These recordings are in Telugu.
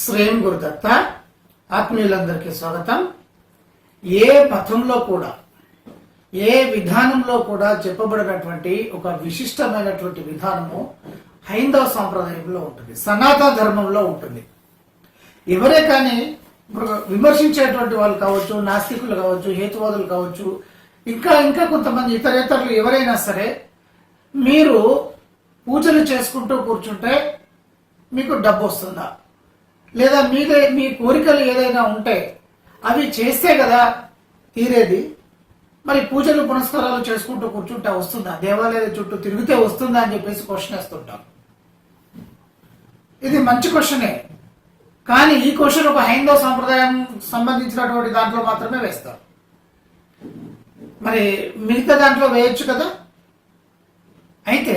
శ్రేయం గురుదత్త. ఆత్మీయులందరికీ స్వాగతం. ఏ పథంలో కూడా ఏ విధానంలో కూడా చెప్పబడినటువంటి ఒక విశిష్టమైనటువంటి విధానము హైందవ సాంప్రదాయంలో ఉంటుంది సనాతన ధర్మంలో ఉంటుంది. ఎవరే కానీ విమర్శించేటువంటి వాళ్ళు కావచ్చు నాస్తికులు కావచ్చు హేతువాదులు కావచ్చు ఇంకా ఇంకా కొంతమంది ఇతరేతరులు ఎవరైనా సరే మీరు పూజలు చేసుకుంటూ కూర్చుంటే మీకు డబ్బు వస్తుందా? లేదా మీదే మీ కోరికలు ఏదైనా ఉంటే అవి చేస్తే కదా తీరేది. మరి పూజలు పునస్కారాలు చేసుకుంటూ కూర్చుంటే వస్తుందా? దేవాలయాల చుట్టూ తిరిగితే వస్తుందా అని చెప్పేసి క్వశ్చన్ వేస్తుంటాం. ఇది మంచి క్వశ్చనే కానీ ఈ క్వశ్చన్ ఒక హైందవ సంప్రదాయం సంబంధించినటువంటి దాంట్లో మాత్రమే వేస్తారు మరి మిగతా దాంట్లో వేయొచ్చు కదా? అయితే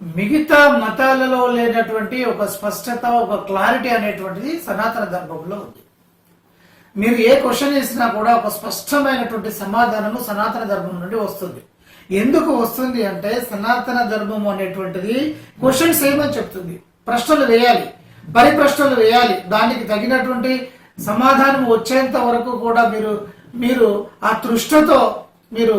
మిగతా మతాలలో లేనటువంటి ఒక స్పష్టత ఒక క్లారిటీ అనేటువంటిది సనాతన ధర్మంలో ఉంది. మీరు ఏ క్వశ్చన్ వేసినా కూడా ఒక స్పష్టమైనటువంటి సమాధానము సనాతన ధర్మం నుండి వస్తుంది. ఎందుకు వస్తుంది అంటే సనాతన ధర్మం అనేటువంటిది క్వశ్చన్స్ ఏమని చెప్తుంది? ప్రశ్నలు వేయాలి. పరిప్రశ్నలు వేయాలి. దానికి తగినటువంటి సమాధానం వచ్చేంత వరకు కూడా మీరు మీరు ఆ తృష్ణతో మీరు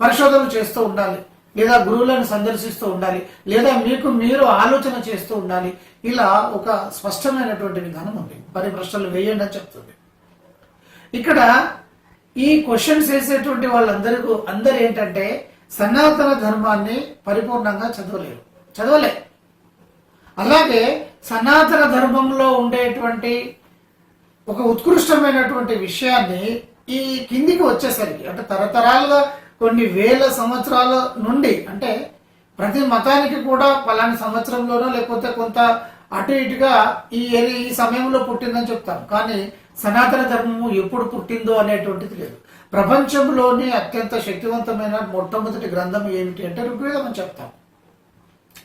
పరిశోధన చేస్తూ ఉండాలి. లేదా గురువులను సందర్శిస్తూ ఉండాలి లేదా మీకు మీరు ఆలోచన చేస్తూ ఉండాలి ఇలా ఒక స్పష్టమైనటువంటి విధానం ఉంది. పరిప్రశ్నలు వేయండి అని చెప్తుంది. ఇక్కడ ఈ క్వశ్చన్స్ వేసేటువంటి వాళ్ళందరికీ అందరు ఏంటంటే సనాతన ధర్మాన్ని పరిపూర్ణంగా చదవలేరు. చదవలే. అలాగే సనాతన ధర్మంలో ఉండేటువంటి ఒక ఉత్కృష్టమైనటువంటి విషయాన్ని ఈ కిందికి వచ్చేసరికి అంటే తరతరాలుగా కొన్ని వేల సంవత్సరాల నుండి అంటే ప్రతి మతానికి కూడా పలాని సంవత్సరంలోనో లేకపోతే కొంత అటు ఇటుగా ఈ ఏరి- ఈ సమయంలో పుట్టిందని చెప్తాం. కానీ సనాతన ధర్మము ఎప్పుడు పుట్టిందో అనేటువంటిది లేదు. ప్రపంచంలోని అత్యంత శక్తివంతమైన మొట్టమొదటి గ్రంథం ఏమిటి అంటే ఋగ్వేదం అని చెప్తాం.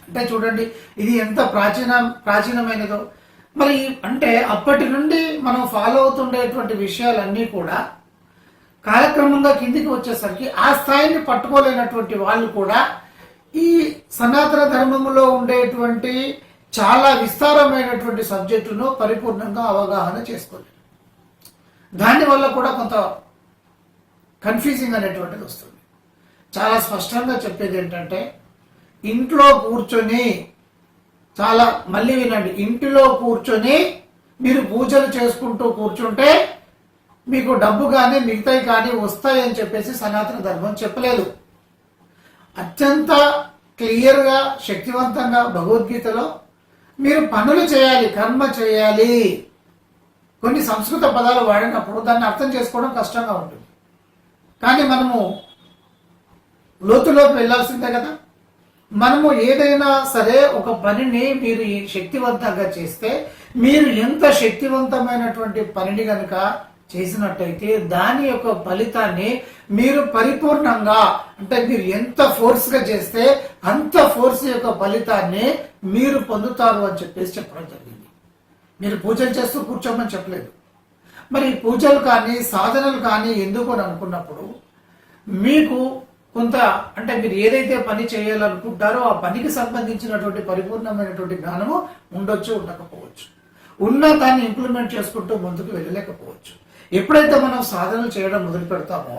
అంటే చూడండి ఇది ఎంత ప్రాచీన ప్రాచీనమైనదో. మరి అంటే అప్పటి నుండి మనం ఫాలో అవుతుండేటువంటి విషయాలన్నీ కూడా కాలక్రమంగా కిందికి వచ్చేసరికి ఆ స్థాయిని పట్టుకోలేనటువంటి వాళ్ళు కూడా ఈ సనాతన ధర్మంలో ఉండేటువంటి చాలా విస్తారమైనటువంటి సబ్జెక్టును పరిపూర్ణంగా అవగాహన చేసుకోలేదు. దానివల్ల కూడా కొంత కన్ఫ్యూజింగ్ అనేటువంటిది వస్తుంది. చాలా స్పష్టంగా చెప్పేది ఏంటంటే ఇంట్లో కూర్చొని చాలా మళ్ళీ వినండి ఇంటిలో కూర్చొని మీరు పూజలు చేసుకుంటూ కూర్చుంటే మీకు డబ్బు కానీ మిగతాయి కానీ వస్తాయని చెప్పేసి సనాతన ధర్మం చెప్పలేదు. అత్యంత క్లియర్గా శక్తివంతంగా భగవద్గీతలో మీరు పనులు చేయాలి కర్మ చేయాలి. కొన్ని సంస్కృత పదాలు వాడినప్పుడు దాన్ని అర్థం చేసుకోవడం కష్టంగా ఉంటుంది. కానీ మనము లోతులోకి వెళ్ళాల్సిందే కదా. మనము ఏదైనా సరే ఒక పనిని మీరు ఈ శక్తివంతంగా చేస్తే మీరు ఎంత శక్తివంతమైనటువంటి పనిని కనుక చేసినట్టయితే దాని యొక్క ఫలితాన్ని మీరు పరిపూర్ణంగా అంటే మీరు ఎంత ఫోర్స్గా చేస్తే అంత ఫోర్స్ యొక్క ఫలితాన్ని మీరు పొందుతారు అని చెప్పేసి చెప్పడం జరిగింది. మీరు పూజలు చేస్తూ కూర్చోమని చెప్పలేదు. మరి పూజలు కానీ సాధనలు కానీ ఎందుకు అని అనుకున్నప్పుడు మీకు కొంత అంటే మీరు ఏదైతే పని చేయాలనుకుంటారో ఆ పనికి సంబంధించినటువంటి పరిపూర్ణమైనటువంటి జ్ఞానము ఉండొచ్చు ఉండకపోవచ్చు. ఉన్న దాన్ని ఇంప్లిమెంట్ చేసుకుంటూ ముందుకు వెళ్ళలేకపోవచ్చు. ఎప్పుడైతే మనం సాధనలు చేయడం మొదలు పెడతామో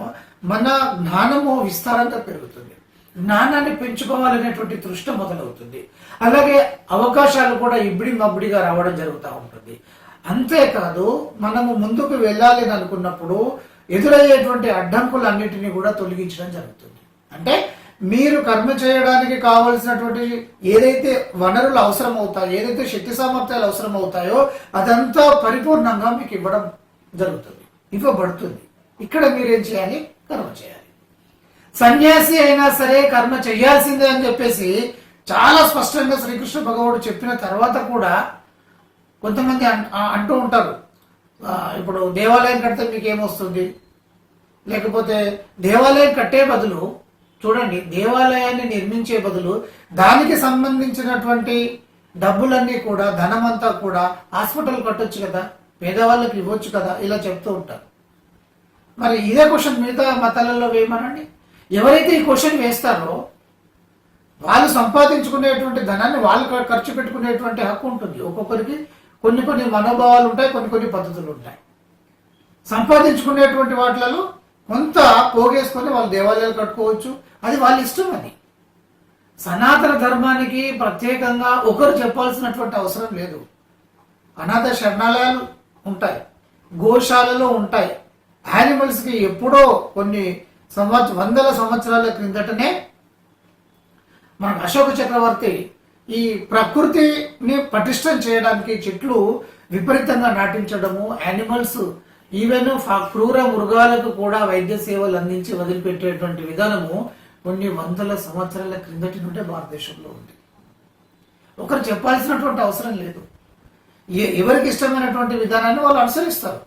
మన జ్ఞానము విస్తారంగా పెరుగుతుంది. జ్ఞానాన్ని పెంచుకోవాలనేటువంటి తృష్ట మొదలవుతుంది. అలాగే అవకాశాలు కూడా ఇబ్బడి మబ్బడిగా రావడం జరుగుతూ ఉంటుంది. అంతేకాదు మనము ముందుకు వెళ్ళాలి అని అనుకున్నప్పుడు ఎదురయ్యేటువంటి అడ్డంకులన్నిటినీ కూడా తొలగించడం జరుగుతుంది. అంటే మీరు కర్మ చేయడానికి కావలసినటువంటి ఏదైతే వనరులు అవసరం అవుతాయో ఏదైతే శక్తి సామర్థ్యాలు అవసరం అవుతాయో అదంతా పరిపూర్ణంగా మీకు ఇవ్వడం జరుగుతుంది. ఇవ్వబడుతుంది. ఇక్కడ మీరేం చేయాలి? కర్మ చేయాలి. సన్యాసి అయినా సరే కర్మ చేయాల్సిందే అని చెప్పేసి చాలా స్పష్టంగా శ్రీకృష్ణ భగవానుడు చెప్పిన తర్వాత కూడా కొంతమంది అంటూ ఉంటారు. ఇప్పుడు దేవాలయం కడితే మీకు ఏమొస్తుంది లేకపోతే దేవాలయం కట్టే బదులు చూడండి దేవాలయాన్ని నిర్మించే బదులు దానికి సంబంధించినటువంటి డబ్బులన్నీ కూడా ధనమంతా కూడా హాస్పిటల్ కట్టొచ్చు కదా? పేదవాళ్ళకి ఇవ్వచ్చు కదా ఇలా చెప్తూ ఉంటారు. మరి ఇదే క్వశ్చన్ మిగతా మతాలలో వేయమనండి. ఎవరైతే ఈ క్వశ్చన్ వేస్తారో వాళ్ళు సంపాదించుకునేటువంటి ధనాన్ని వాళ్ళు ఖర్చు పెట్టుకునేటువంటి హక్కు ఉంటుంది. ఒక్కొక్కరికి కొన్ని కొన్ని మనోభావాలు ఉంటాయి కొన్ని కొన్ని పద్ధతులు ఉంటాయి. సంపాదించుకునేటువంటి వాటిలలో కొంత పోగేసుకొని వాళ్ళు దేవాలయాలు కట్టుకోవచ్చు. అది వాళ్ళ ఇష్టం అని. సనాతన ధర్మానికి ప్రత్యేకంగా ఒకరు చెప్పాల్సినటువంటి అవసరం లేదు. అనాథ శరణాలయాలు ఉంటాయి. గోశాలలో ఉంటాయి. యానిమల్స్కి ఎప్పుడో కొన్ని సంవత్సర వందల సంవత్సరాల క్రిందటనే మన అశోక చక్రవర్తి ఈ ప్రకృతిని పటిష్టం చేయడానికి చెట్లు విపరీతంగా నాటించడము యానిమల్స్ ఈవెన్ ఫ- క్రూర మృగాలకు కూడా వైద్య సేవలు అందించి వదిలిపెట్టేటువంటి విధానము కొన్ని వందల సంవత్సరాల క్రిందటి నుండే భారతదేశంలో ఉంది. ఒకరు చెప్పాల్సినటువంటి అవసరం లేదు. ఎవరికి ఇష్టమైనటువంటి విధానాన్ని వాళ్ళు అనుసరిస్తారు.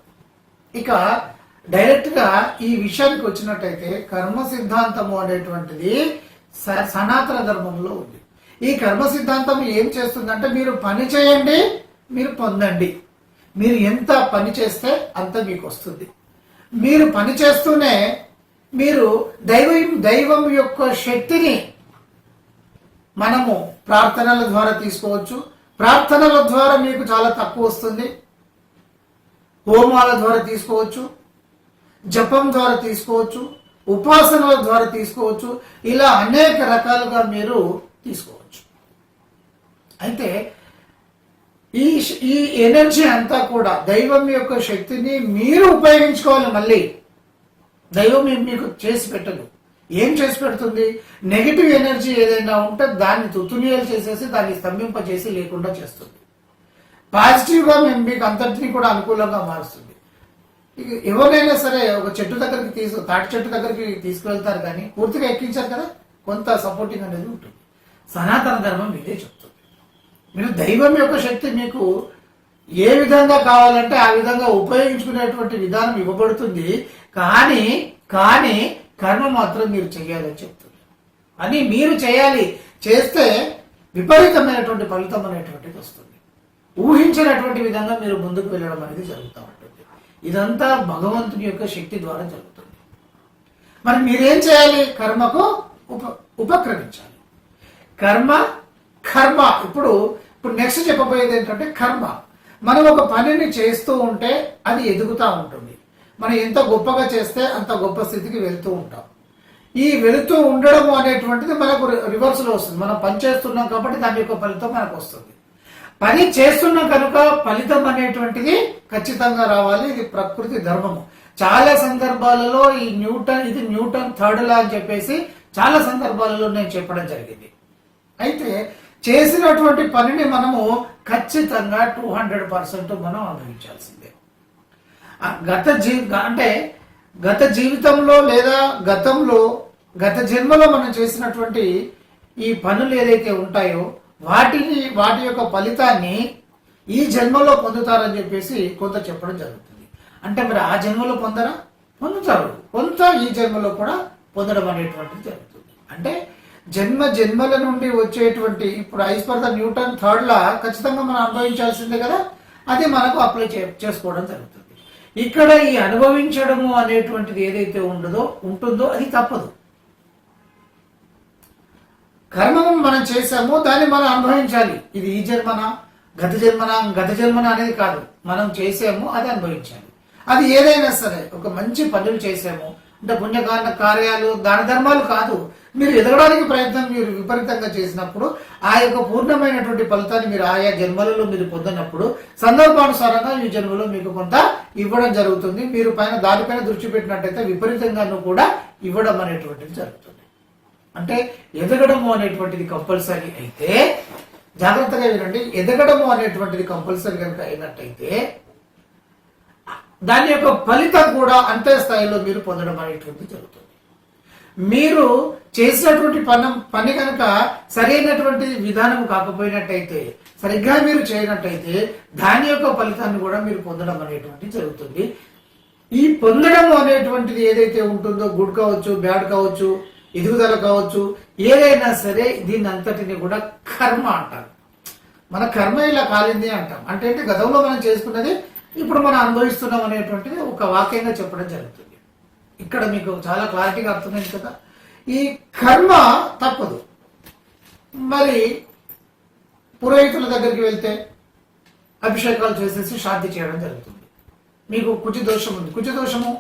ఇక డైరెక్ట్గా ఈ విషయానికి వచ్చినట్టయితే కర్మ సిద్ధాంతము అనేటువంటిది స- సనాతన ధర్మంలో ఉంది. ఈ కర్మ సిద్ధాంతం ఏం చేస్తుందంటే మీరు పని చేయండి మీరు పొందండి. మీరు ఎంత పని చేస్తే అంత మీకు వస్తుంది. మీరు పని చేస్తూనే మీరు దైవం దైవం యొక్క శక్తిని మనము ప్రార్థనల ద్వారా తీసుకోవచ్చు ప్రార్థనల ద్వారా మీకు చాలా తక్కువ వస్తుంది. హోమాల ద్వారా తీసుకోవచ్చు. జపం ద్వారా తీసుకోవచ్చు. ఉపాసనల ద్వారా తీసుకోవచ్చు. ఇలా అనేక రకాలుగా మీరు తీసుకోవచ్చు. అయితే ఈ ఈ ఎనర్జీ అంతా కూడా దైవం యొక్క శక్తిని మీరు ఉపయోగించుకోవాలి మళ్ళీ. దైవం మీకు చేసి పెట్టదు. ఏం చేసి పెడుతుంది? నెగిటివ్ ఎనర్జీ ఏదైనా ఉంటే దాన్ని తుతునియలు చేసేసి దాన్ని స్తంభింపజేసి లేకుండా చేస్తుంది. పాజిటివ్గా మేము మీకు అంతటినీ కూడా అనుకూలంగా మారుస్తుంది. ఎవరైనా సరే ఒక చెట్టు దగ్గరికి తీసు తాటి చెట్టు దగ్గరికి తీసుకువెళ్తారు కానీ పూర్తిగా ఎక్కించారు కదా? కొంత సపోర్టింగ్ అనేది ఉంటుంది. సనాతన ధర్మం ఇదే చెప్తుంది. మీరు దైవం యొక్క శక్తి మీకు ఏ విధంగా కావాలంటే ఆ విధంగా ఉపయోగించుకునేటువంటి విధానం ఇవ్వబడుతుంది. కానీ కానీ కర్మ మాత్రం మీరు చేయాలని చెప్తుంది అని మీరు చేయాలి చేస్తే విపరీతమైనటువంటి ఫలితం అనేటువంటిది వస్తుంది. ఊహించినటువంటి విధంగా మీరు ముందుకు వెళ్ళడం అనేది జరుగుతూ ఉంటుంది. ఇదంతా భగవంతుని యొక్క శక్తి ద్వారా జరుగుతుంది. మరి మీరేం చేయాలి? కర్మకు ఉప ఉపక్రమించాలి. కర్మ కర్మ. ఇప్పుడు ఇప్పుడు నెక్స్ట్ చెప్పబోయేది ఏంటంటే కర్మ. మనం ఒక పనిని చేస్తూ ఉంటే అది ఎదుగుతూ ఉంటుంది. మనం ఎంత గొప్పగా చేస్తే అంత గొప్ప స్థితికి వెళ్తూ ఉంటాం. ఈ వెళుతూ ఉండడం అనేటువంటిది మనకు రివర్స్లో వస్తుంది. మనం పని చేస్తున్నాం కాబట్టి దాని యొక్క ఫలితం మనకు వస్తుంది. పని చేస్తున్నాం కనుక ఫలితం అనేటువంటిది ఖచ్చితంగా రావాలి. ఇది ప్రకృతి ధర్మము. చాలా సందర్భాలలో ఈ న్యూటన్ ఇది న్యూటన్ థర్డ్ లా అని చెప్పేసి చాలా సందర్భాలలో నేను చెప్పడం జరిగింది. అయితే చేసినటువంటి పనిని మనము ఖచ్చితంగా టూ హండ్రెడ్ పర్సెంట్ మనం అనుభవించాల్సిందే. గత జీ అంటే గత జీవితంలో లేదా గతంలో గత జన్మలో మనం చేసినటువంటి ఈ పనులు ఏదైతే ఉంటాయో వాటిని వాటి యొక్క ఫలితాన్ని ఈ జన్మలో పొందుతారని చెప్పేసి కొంత చెప్పడం జరుగుతుంది. అంటే మరి ఆ జన్మలో పొందరా? పొందుతారు. కొంత ఈ జన్మలో కూడా పొందడం అనేటువంటిది జరుగుతుంది. అంటే జన్మ జన్మల నుండి వచ్చేటువంటి ఇప్పుడు as per the Newton third law ఖచ్చితంగా మనం అనుభవించాల్సిందే కదా? అది మనకు అప్లై చే- చేసుకోవడం జరుగుతుంది. ఇక్కడ ఈ అనుభవించడము అనేటువంటిది ఏదైతే ఉండదో ఉంటుందో అది తప్పదు. కర్మము మనం చేశామో దాన్ని మనం అనుభవించాలి. ఇది ఈ జన్మన గత జన్మన గత జన్మన అనేది కాదు. మనం చేసాము అది అనుభవించాలి. అది ఏదైనా సరే ఒక మంచి పనులు చేసాము అంటే పుణ్యకాండ కార్యాలు దాన ధర్మాలు కాదు. మీరు ఎదగడానికి ప్రయత్నం మీరు విపరీతంగా చేసినప్పుడు ఆ యొక్క పూర్ణమైనటువంటి ఫలితాన్ని మీరు ఆయా జన్మలలో మీరు పొందినప్పుడు సందర్భానుసారంగా ఈ జన్మలో మీకు కొంత ఇవ్వడం జరుగుతుంది. మీరు పైన దానిపైన దృష్టి పెట్టినట్టయితే విపరీతంగాను కూడా ఇవ్వడం అనేటువంటిది జరుగుతుంది. అంటే ఎదగడము అనేటువంటిది కంపల్సరీ అయితే జాగ్రత్తగా వినండి ఎదగడము అనేటువంటిది కంపల్సరీ కనుక అయినట్టయితే దాని యొక్క ఫలితం కూడా అంతే స్థాయిలో మీరు పొందడం అనేటువంటిది జరుగుతుంది. మీరు చేసినటువంటి పని పని కనుక సరైనటువంటి విధానం కాకపోయినట్టయితే సరిగ్గా మీరు చేయనట్టయితే దాని యొక్క ఫలితాన్ని కూడా మీరు పొందడం అనేటువంటిది జరుగుతుంది. ఈ పొందడం అనేటువంటిది ఏదైతే ఉంటుందో గుడ్ కావచ్చు బ్యాడ్ కావచ్చు ఎదుగుదల కావచ్చు ఏదైనా సరే దీని అంతటిని కూడా కర్మ అంటారు. మన కర్మ ఇలా కాలింది అంటాం. అంటే గతంలో మనం చేసుకున్నది ఇప్పుడు మనం అనుభవిస్తున్నాం అనేటువంటిది ఒక వాక్యంగా చెప్పడం జరుగుతుంది. ఇక్కడ మీకు చాలా క్లారిటీగా అర్థమైంది కదా. ఈ కర్మ తప్పదు. మరి పురోహితుల దగ్గరికి వెళ్తే అభిషేకాలు చేసేసి శాంతి చేయడం జరుగుతుంది. మీకు కుచి దోషం ఉంది. కుచి దోషము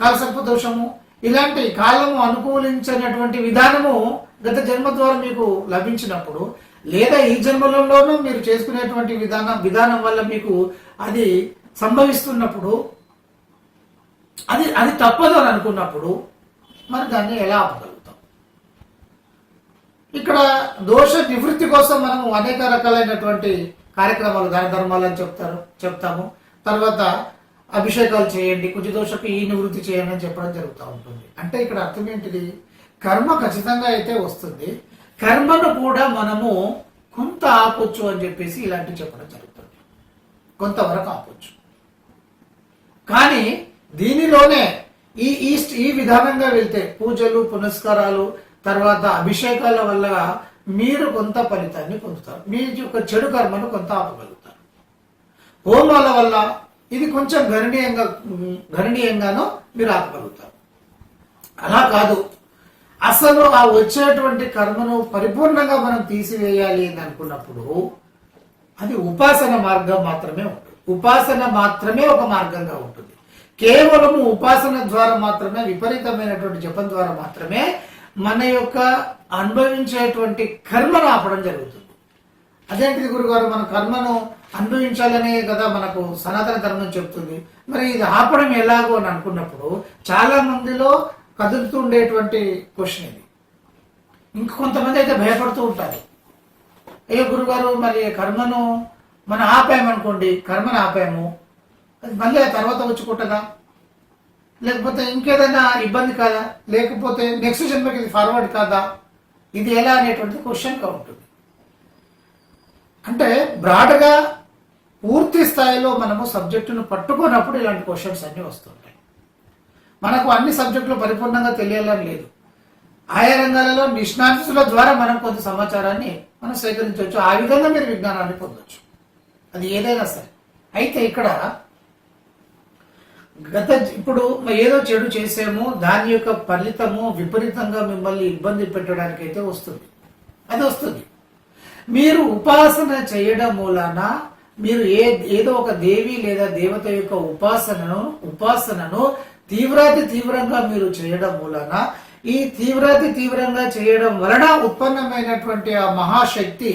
కాలసర్ప దోషము ఇలాంటి కాలము అనుకూలించినటువంటి విధానము గత జన్మ ద్వారా మీకు లభించినప్పుడు లేదా ఈ జన్మలలోనూ మీరు చేసుకునేటువంటి విధానం విధానం వల్ల మీకు అది సంభవిస్తున్నప్పుడు అది అది తప్పదు అని అనుకున్నప్పుడు మరి దాన్ని ఎలా ఆపగలుగుతాం? ఇక్కడ దోష నివృత్తి కోసం మనము అనేక రకాలైనటువంటి కార్యక్రమాలు దాన ధర్మాలు అని చెప్తారు చెప్తాము. తర్వాత అభిషేకాలు చేయండి కుజ దోషకు ఈ నివృత్తి చేయండి అని చెప్పడం జరుగుతూ ఉంటుంది. అంటే ఇక్కడ అర్థం ఏంటిది? కర్మ ఖచ్చితంగా అయితే వస్తుంది. కర్మను కూడా మనము కొంత ఆపొచ్చు అని చెప్పేసి ఇలాంటివి చెప్పడం జరుగుతుంది. కొంతవరకు ఆపొచ్చు. కానీ దీనిలోనే ఈ ఈస్ట్ ఈ విధానంగా వెళ్తే పూజలు పునస్కారాలు తర్వాత అభిషేకాల వల్ల మీరు కొంత ఫలితాన్ని పొందుతారు. మీ యొక్క చెడు కర్మను కొంత ఆపగలుగుతారు. హోమాల వల్ల ఇది కొంచెం గణనీయంగా గణనీయంగానో మీరు ఆపగలుగుతారు. అలా కాదు. అసలు ఆ వచ్చేటువంటి కర్మను పరిపూర్ణంగా మనం తీసివేయాలి అని అనుకున్నప్పుడు అది ఉపాసన మార్గం మాత్రమే ఉంటుంది. ఉపాసన మాత్రమే ఒక మార్గంగా ఉంటుంది. కేవలము ఉపాసన ద్వారా మాత్రమే విపరీతమైనటువంటి జపం ద్వారా మాత్రమే మన యొక్క అనుభవించేటువంటి కర్మను ఆపడం జరుగుతుంది. అదేంటిది గురుగారు? మన కర్మను అనుభవించాలనే కదా మనకు సనాతన ధర్మం చెప్తుంది. మరి ఇది ఆపడం ఎలాగో అని అనుకున్నప్పుడు చాలా మందిలో కదులుతూ ఉండేటువంటి క్వశ్చన్ ఇది. ఇంక కొంతమంది అయితే భయపడుతూ ఉంటారు. ఏ గురుగారు మరి కర్మను మనం ఆపామనుకోండి కర్మను ఆపాము అది మళ్ళీ ఆ తర్వాత వచ్చి కొట్టదా? లేకపోతే ఇంకేదైనా ఇబ్బంది కాదా? లేకపోతే నెక్స్ట్ జన్మకి ఇది ఫార్వర్డ్ కాదా? ఇది ఎలా అనేటువంటి క్వశ్చన్గా ఉంటుంది. అంటే బ్రాడ్గా పూర్తి స్థాయిలో మనము సబ్జెక్టును పట్టుకున్నప్పుడు ఇలాంటి క్వశ్చన్స్ అన్నీ వస్తుంటాయి. మనకు అన్ని సబ్జెక్టులు పరిపూర్ణంగా తెలియాలని లేదు. ఆయా రంగాలలో నిష్ణాతుల ద్వారా మనం కొంత సమాచారాన్ని మనం సేకరించవచ్చు. ఆ విధంగా మీరు విజ్ఞానాన్ని పొందవచ్చు అది ఏదైనా సరే. అయితే ఇక్కడ గత ఇప్పుడు ఏదో చెడు చేసేమో దాని యొక్క ఫలితము విపరీతంగా మిమ్మల్ని ఇబ్బంది పెట్టడానికి అయితే వస్తుంది. అది వస్తుంది. మీరు ఉపాసన చేయడం మూలాన మీరు ఏ ఏదో ఒక దేవి లేదా దేవత యొక్క ఉపాసనను ఉపాసనను తీవ్రాతి తీవ్రంగా మీరు చేయడం మూలాన ఈ తీవ్రాతి తీవ్రంగా చేయడం వలన ఉత్పన్నమైనటువంటి ఆ మహాశక్తి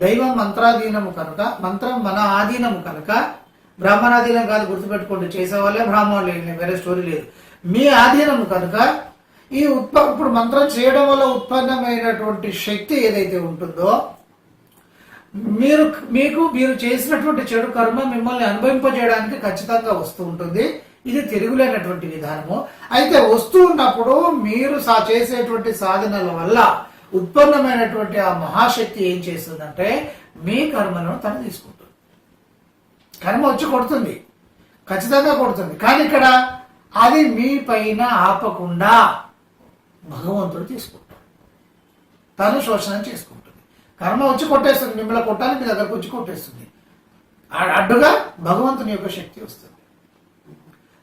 దైవం మంత్రాధీనము కనుక మంత్రం మన ఆధీనము కనుక బ్రాహ్మణాధీనం కాదు గుర్తుపెట్టుకోండి చేసే వాళ్ళే బ్రాహ్మణులు వేరే స్టోరీ లేదు. మీ ఆధీనం కనుక ఈ ఉత్ప ఇప్పుడు మంత్రం చేయడం వల్ల ఉత్పన్నమైనటువంటి శక్తి ఏదైతే ఉంటుందో మీరు మీకు మీరు చేసినటువంటి చెడు కర్మ మిమ్మల్ని అనుభవింపజేయడానికి ఖచ్చితంగా వస్తూ ఉంటుంది. ఇది తిరుగులేనటువంటి విధానము. అయితే వస్తూ ఉన్నప్పుడు మీరు సా చేసేటువంటి సాధనల వల్ల ఉత్పన్నమైనటువంటి ఆ మహాశక్తి ఏం చేస్తుందంటే మీ కర్మలను తను తీసుకుంటుంది. కర్మ వచ్చి కొడుతుంది. ఖచ్చితంగా కొడుతుంది. కానీ ఇక్కడ అది మీ పైన ఆపకుండా భగవంతుడు తీసుకుంటాడు. తను శోషణం చేసుకుంటుంది. కర్మ వచ్చి కొట్టేస్తుంది. మిమ్మల్ని కొట్టాలి మీ దగ్గరకు వచ్చి కొట్టేస్తుంది. అడ్డుగా భగవంతుని యొక్క శక్తి వస్తుంది.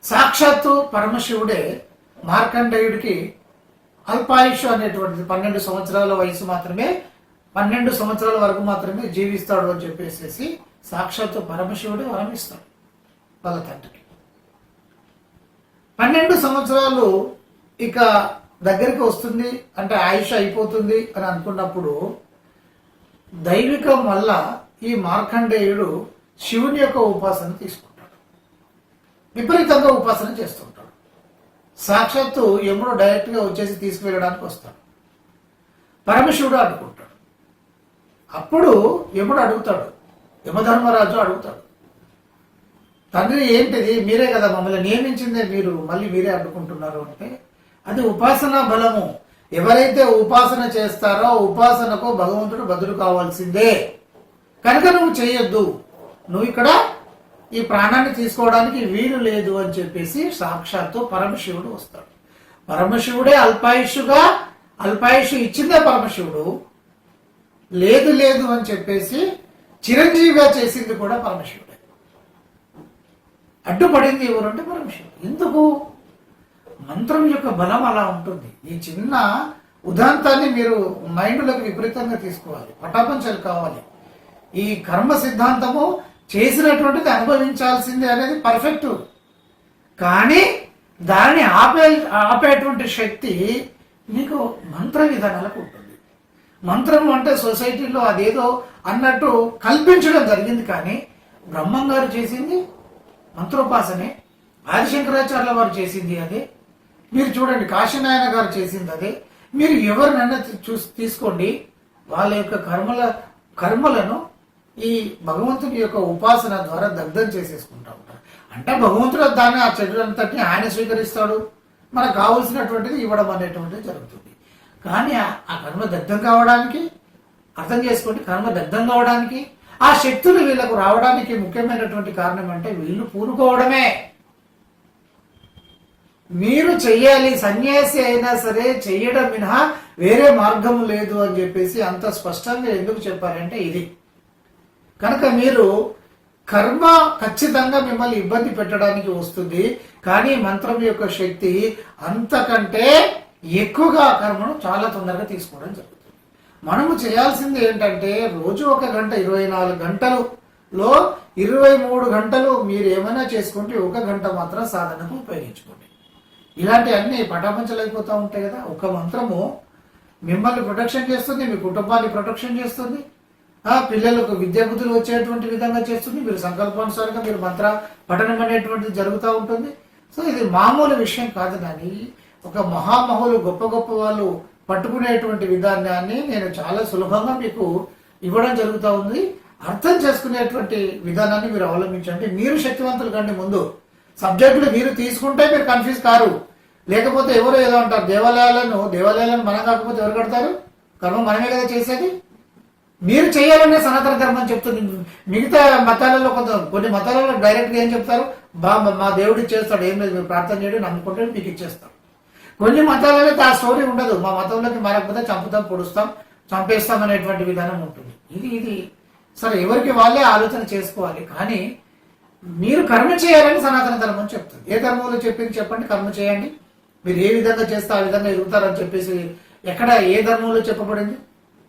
సాక్షాత్తు పరమశివుడే మార్కండేయుడికి అల్పాయుష్ అనేటువంటిది పన్నెండు సంవత్సరాల వయసు మాత్రమే పన్నెండు సంవత్సరాల వరకు మాత్రమే జీవిస్తాడు అని చెప్పేసి సాక్షాత్తు పరమశివుడే వరమిస్తాడు వాళ్ళ తండ్రికి పన్నెండు సంవత్సరాలు ఇక దగ్గరికి వస్తుంది అంటే ఆయుష్ అయిపోతుంది అని అనుకున్నప్పుడు దైవికం వల్ల ఈ మార్కండేయుడు శివుని యొక్క ఉపాసన తీసుకుంటాడు. విపరీతంగా ఉపాసన చేస్తుంటాడు. సాక్షాత్తు యముడు డైరెక్ట్గా వచ్చేసి తీసుకువెళ్ళడానికి వస్తాడు. పరమశివుడు అనుకుంటాడు అప్పుడు యముడు అడుగుతాడు యమధర్మరాజు అడుగుతాడు. తండ్రి ఏంటిది? మీరే కదా మమ్మల్ని నియమించిందే మీరు మళ్ళీ మీరే అడ్డుకుంటున్నారు అంటే అది ఉపాసన బలము. ఎవరైతే ఉపాసన చేస్తారో ఉపాసనకు భగవంతుడు బదులు కావాల్సిందే. కనుక నువ్వు చేయొద్దు. నువ్వు ఇక్కడ ఈ ప్రాణాన్ని తీసుకోవడానికి వీలు లేదు అని చెప్పేసి సాక్షాత్తు పరమశివుడు వస్తాడు. పరమశివుడే అల్పాయుషుగా అల్పాయుషు ఇచ్చిందే పరమశివుడు. లేదు లేదు అని చెప్పేసి చిరంజీవిగా చేసింది కూడా పరమశివుడే. అడ్డుపడింది ఎవరంటే పరమశివుడు. ఎందుకు? మంత్రం యొక్క బలం అలా ఉంటుంది. ఈ చిన్న ఉదాంతాన్ని మీరు మైండ్లోకి విపరీతంగా తీసుకోవాలి. పటాపంచాలు కావాలి. ఈ కర్మ సిద్ధాంతము చేసినటువంటిది అనుభవించాల్సిందే అనేది పర్ఫెక్ట్. కానీ దాన్ని ఆపే ఆపేటువంటి శక్తి మీకు మంత్ర విధానాలకు ఉంటుంది. మంత్రం అంటే సొసైటీలో అదేదో అన్నట్టు కల్పించడం జరిగింది కానీ బ్రహ్మం గారు చేసింది మంత్రోపాసనే ఆదిశంకరాచార్య వారు చేసింది అదే మీరు చూడండి కాశీనాయన గారు చేసింది అదే. మీరు ఎవరినైనా చూసి తీసుకోండి. వాళ్ళ యొక్క కర్మల కర్మలను ఈ భగవంతుని యొక్క ఉపాసన ద్వారా దగ్ధం చేసేసుకుంటా ఉంటారు. అంటే భగవంతుడు దాన్ని ఆ చెడు అంతటిని ఆయన స్వీకరిస్తాడు. మనకు కావలసినటువంటిది ఇవ్వడం అనేటువంటిది జరుగుతుంది. కానీ ఆ- కర్మ దగ్ధం కావడానికి అర్థం చేసుకోండి కర్మ దగ్ధం కావడానికి ఆ శక్తులు వీళ్ళకు రావడానికి ముఖ్యమైనటువంటి కారణం అంటే వీళ్ళు పూనుకోవడమే. మీరు చెయ్యాలి సన్యాసి అయినా సరే చెయ్యడం మినహా వేరే మార్గం లేదు అని చెప్పేసి అంత స్పష్టంగా ఎందుకు చెప్పారంటే ఇది. కనుక మీరు కర్మ ఖచ్చితంగా మిమ్మల్ని ఇబ్బంది పెట్టడానికి వస్తుంది కానీ మంత్రం యొక్క శక్తి అంతకంటే ఎక్కువగా ఆ కర్మను చాలా తొందరగా తీసుకోవడం జరుగుతుంది. మనము చేయాల్సింది ఏంటంటే రోజు ఒక గంట ఇరవై నాలుగు గంటలులో ఇరవై మూడు గంటలు మీరు ఏమైనా చేసుకుంటే ఒక గంట మాత్రం సాధనకు ఉపయోగించుకోండి. ఇలాంటి అన్ని పటాపంచలైపోతూ ఉంటాయి కదా ఒక మంత్రము మిమ్మల్ని ప్రొటెక్షన్ చేస్తుంది మీ కుటుంబాన్ని ప్రొటెక్షన్ చేస్తుంది ఆ పిల్లలకు విద్యా బుద్ధులు వచ్చేటువంటి విధంగా చేస్తుంది మీరు సంకల్పానుసారంగా మీరు మంత్ర పఠనం అనేటువంటిది జరుగుతూ ఉంటుంది. సో ఇది మామూలు విషయం కాదు కానీ ఒక మహామహులు గొప్ప గొప్ప వాళ్ళు పట్టుకునేటువంటి విధానాన్ని నేను చాలా సులభంగా మీకు ఇవ్వడం జరుగుతూ ఉంది. అర్థం చేసుకునేటువంటి విధానాన్ని మీరు అవలంబించండి. మీరు శక్తివంతులు కంటే ముందు సబ్జెక్టులు మీరు తీసుకుంటే మీరు కన్ఫ్యూజ్ కారు. లేకపోతే ఎవరు ఏదో అంటారు దేవాలయాలను దేవాలయాలను మనం కాకపోతే ఎవరు కడతారు? కర్మ మనమే కదా చేసేది? మీరు చేయాలనే సనాతన ధర్మం చెప్తుంది. మిగతా మతాలలో కొంత కొన్ని మతాలలో డైరెక్ట్గా ఏం చెప్తారు? బా మా దేవుడు చేస్తాడు ఏం లేదు మీరు ప్రార్థన చేయడం నమ్ముకుంటే మీకు ఇచ్చేస్తాడు కొన్ని మతాలలో ఆ స్టోరీ ఉండదు. మా మతంలోకి మారకపోతే చంపుతాం పొడుస్తాం చంపేస్తాం అనేటువంటి విధానం ఉంటుంది. ఇది ఇది సరే ఎవరికి వాళ్ళే ఆలోచన చేసుకోవాలి. కానీ మీరు కర్మ చేయాలని సనాతన ధర్మం చెప్తుంది. ఏ ధర్మంలో చెప్పింది చెప్పండి కర్మ చేయండి. మీరు ఏ విధంగా చేస్తే ఆ విధంగా ఎదుగుతారని చెప్పేసి ఎక్కడ ఏ ధర్మంలో చెప్పబడింది?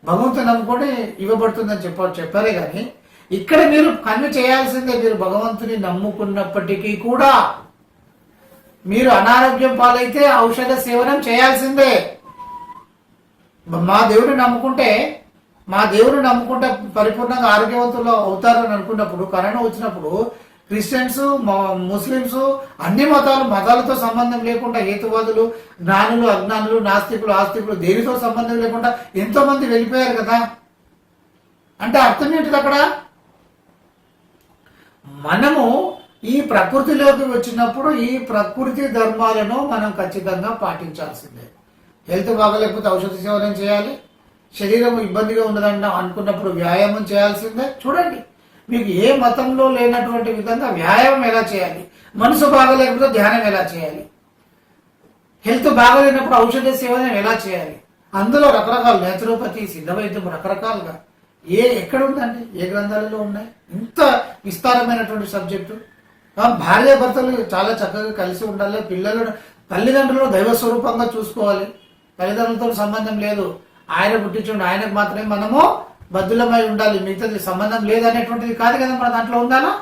భగవంతుని నమ్ముకొని ఇవ్వబడుతుందని చెప్ప చెప్పారే కానీ ఇక్కడ మీరు కన్ను చేయాల్సిందే మీరు భగవంతుని నమ్ముకున్నప్పటికీ కూడా మీరు అనారోగ్యం పాలైతే ఔషధ సేవనం చేయాల్సిందే. మా దేవుడు నమ్ముకుంటే మా దేవుడు నమ్ముకుంటే పరిపూర్ణంగా ఆరోగ్యవంతులు అవుతారు అని అనుకున్నప్పుడు కరోనా వచ్చినప్పుడు క్రిస్టియన్స్ ముస్లిమ్స్ అన్ని మతాలు మతాలతో సంబంధం లేకుండా హేతువాదులు జ్ఞానులు అజ్ఞానులు నాస్తికులు ఆస్తికులు దేనితో సంబంధం లేకుండా ఎంతో మంది వెళ్ళిపోయారు కదా. అంటే అర్థం ఏంటిది అక్కడ? మనము ప్రకృతిలోకి వచ్చినప్పుడు ఈ ప్రకృతి ధర్మాలను మనం ఖచ్చితంగా పాటించాల్సిందే. హెల్త్ బాగలేకపోతే ఔషధ సేవనం చేయాలి. శరీరం ఇబ్బందిగా ఉన్నదంట అనుకున్నప్పుడు వ్యాయామం చేయాల్సిందే. చూడండి మీకు ఏ మతంలో లేనటువంటి విధంగా వ్యాయామం ఎలా చేయాలి? మనసు బాగలేకపోతే ధ్యానం ఎలా చేయాలి? హెల్త్ బాగలేనప్పుడు ఔషధ సేవనం ఎలా చేయాలి? అందులో రకరకాల నేచురోపతి సిద్ధ వైద్యం రకరకాలుగా ఏ ఎక్కడ ఉందండి? ఏ గ్రంథాలలో ఉన్నాయి? ఇంత విస్తారమైనటువంటి సబ్జెక్టు. భార్య భర్తలు చాలా చక్కగా కలిసి ఉండాలి. పిల్లలు తల్లిదండ్రులు దైవ స్వరూపంగా చూసుకోవాలి. తల్లిదండ్రులతో సంబంధం లేదు. ఆయన పుట్టించుండి ఆయనకు మాత్రమే మనము బద్దులమై ఉండాలి. మిగతాది సంబంధం లేదనేటువంటిది కాదు కదా మన దాంట్లో ఉండాలా?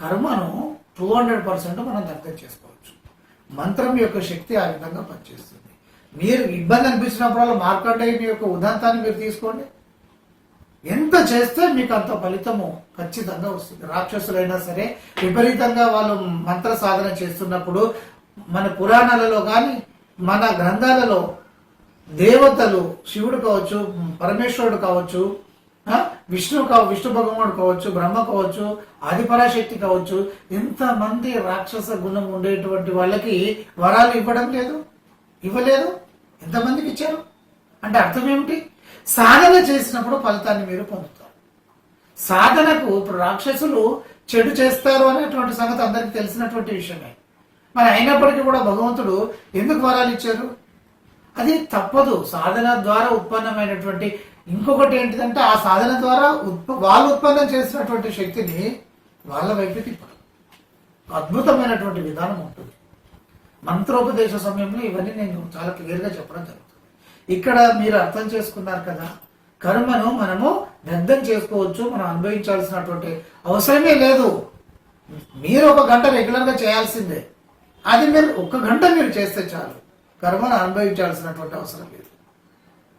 కర్మను టూ హండ్రెడ్ పర్సెంట్ మనం అర్థం చేసుకోవచ్చు. మంత్రం యొక్క శక్తి ఆ విధంగా పనిచేస్తుంది. మీరు ఇబ్బంది అనిపించినప్పుడల్లా మార్కండేయుని యొక్క ఉదంతాన్ని మీరు తీసుకోండి. ఎంత చేస్తే మీకు అంత ఫలితము ఖచ్చితంగా వస్తుంది. రాక్షసులైనా సరే విపరీతంగా వాళ్ళు మంత్ర సాధన చేస్తున్నప్పుడు మన పురాణాలలో కానీ మన గ్రంథాలలో దేవతలు శివుడు కావచ్చు పరమేశ్వరుడు కావచ్చు విష్ణు కావ విష్ణు భగవానుడు కావచ్చు బ్రహ్మ కావచ్చు ఆదిపరాశక్తి కావచ్చు ఎంతమంది రాక్షస గుణం ఉండేటువంటి వాళ్ళకి వరాలు ఇవ్వడం లేదు? ఇవ్వలేదు? ఎంతమందికి ఇచ్చారు? అంటే అర్థం ఏమిటి? సాధన చేసినప్పుడు ఫలితాన్ని మీరు పొందుతారు. సాధనకు ఇప్పుడు రాక్షసులు చెడు చేస్తారు అనేటువంటి సంగతి అందరికీ తెలిసినటువంటి విషయమే. మరి అయినప్పటికీ కూడా భగవంతుడు ఎందుకు వరాలు ఇచ్చారు? అది తప్పదు. సాధన ద్వారా ఉత్పన్నమైనటువంటి ఇంకొకటి ఏంటిదంటే ఆ సాధన ద్వారా ఉత్ప వాళ్ళు ఉత్పన్నం చేసినటువంటి శక్తిని వాళ్ళ వైపు తిప్పడం అద్భుతమైనటువంటి విధానం ఉంటుంది. మంత్రోపదేశ సమయంలో ఇవన్నీ నేను చాలా క్లియర్గా చెప్పడం జరుగుతుంది. ఇక్కడ మీరు అర్థం చేసుకున్నారు కదా. కర్మను మనము దగ్ధం చేసుకోవచ్చు మనం అనుభవించాల్సినటువంటి అవసరమే లేదు. మీరు ఒక గంట రెగ్యులర్గా చేయాల్సిందే. అది మీరు ఒక గంట మీరు చేస్తే చాలు. కర్మను అనుభవించాల్సినటువంటి అవసరం లేదు.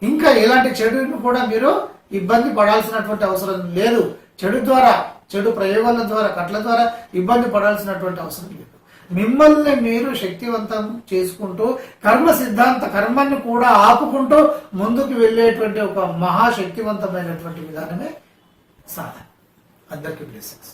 ఇంకా ఎలాంటి చెడును కూడా మీరు ఇబ్బంది పడాల్సినటువంటి అవసరం లేదు. చెడు ద్వారా చెడు ప్రయోగాల ద్వారా కట్ల ద్వారా ఇబ్బంది పడాల్సినటువంటి అవసరం లేదు. మిమ్మల్ని మీరు శక్తివంతం చేసుకుంటూ కర్మ సిద్ధాంత కర్మాన్ని కూడా ఆపుకుంటూ ముందుకు వెళ్ళేటువంటి ఒక మహాశక్తివంతమైనటువంటి విధానమే సాధన. అందరికీ బ్లెస్సింగ్స్